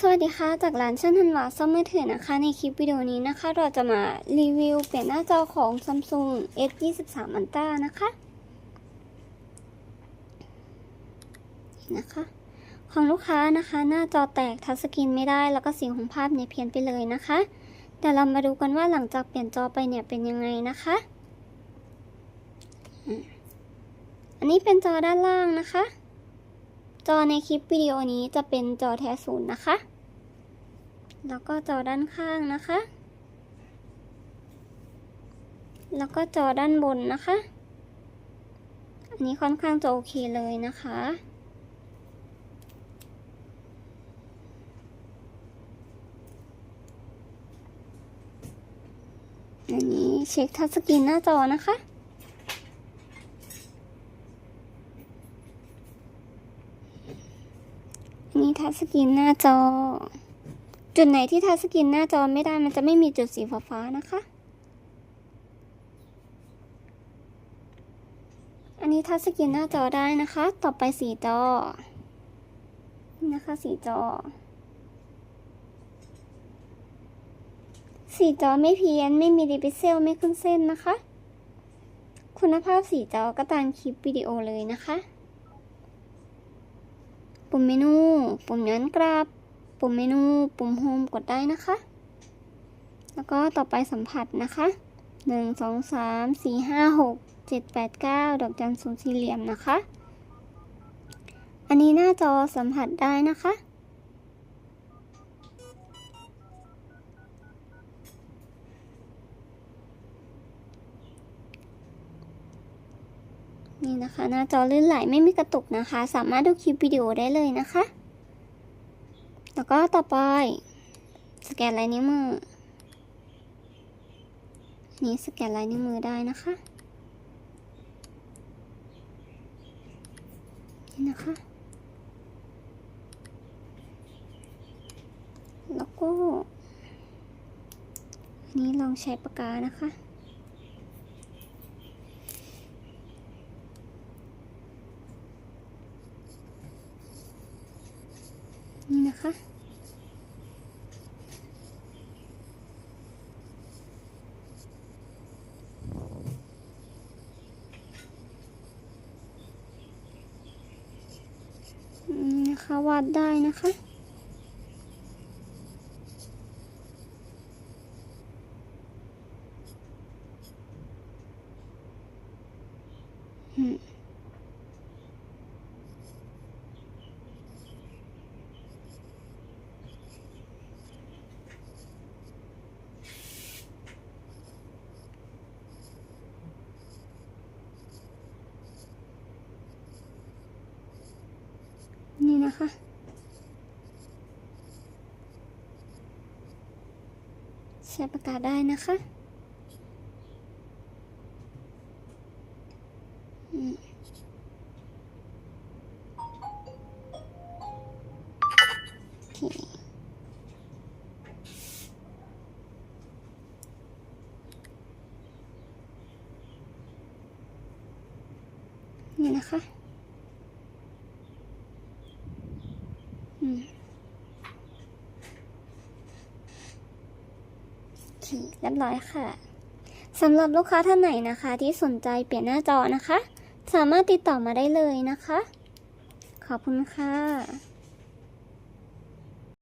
สวัสดีค่ะ จากร้านเช่างทันวาซ่อมมือถือนะคะ ในคลิปวิดีโอนี้นะคะ เราจะมารีวิวเปลี่ยนหน้าจอของ Samsung S23 Ultra นะคะ นะคะ ของลูกค้านะคะ หน้าจอแตกทัชสกรีนไม่ได้ แล้วก็สีของภาพเนี่ยเพี้ยนไปเลยนะคะเดี๋ยวเรามาดูกันว่าหลังจากเปลี่ยนจอไปเนี่ยเป็นยังไงนะคะ อันนี้เป็นจอด้านล่างนะคะ จอในคลิปวิดีโอนี้จะเป็นจอแท้ศูนย์นะคะ แล้วก็จอด้านข้างนะคะ แล้วก็จอด้านบนนะคะ อันนี้ค่อนข้างจะโอเคเลยนะคะอันนี้เช็คทัชสกรีนหน้าจอนะคะ อันนี้ ทัชสกรีนหน้าจอ จุดไหนที่ทัชสกรีนหน้าจอไม่ได้มันจะไม่มีจุดสีฟ้าๆนะคะ อันนี้ทัชสกรีนหน้าจอได้นะคะ ต่อไปสีจอ นะคะสีจอ สีจอไม่เพี้ยน ไม่มีดีพิเซลไม่ขึ้นเส้นนะคะ คุณภาพสีจอก็ตามคลิปวิดีโอเลยนะคะ ปุ่มเมนู ปุ่มย้อนกลับ ปุ่มเมนู ปุ่มโฮมกดได้นะคะ แล้วก็ต่อไปสัมผัสนะคะหนึ่งสองสามสี่ห้าหกเจ็ดแปดเก้าดอกจันทร์ศูนย์สี่เหลี่ยมนะคะ อันนี้หน้าจอสัมผัสได้นะคะ นี่นะคะ หน้าจอลื่นไหลไม่มีกระตุกนะคะ สามารถดูคลิปวิดีโอได้เลยนะคะ แล้วก็ต่อไปสแกนลายนิ้วมือนนี้สแกนลายนิ้วมือได้นะคะ นี่นะคะ แล้วก็อันนี้ลองใช้ปากกานะคะ นี่นะคะนี่นะคะวาดได้นะคะอืม นี่นะคะ ใช้ปากกาได้นะคะอืมโอเคนี่นะคะ อืมโอเค เรียบร้อยค่ะสำหรับลูกค้าท่านไหนนะคะ ที่สนใจเปลี่ยนหน้าจอนะคะ สามารถติดต่อมาได้เลยนะคะ ขอบคุณค่ะ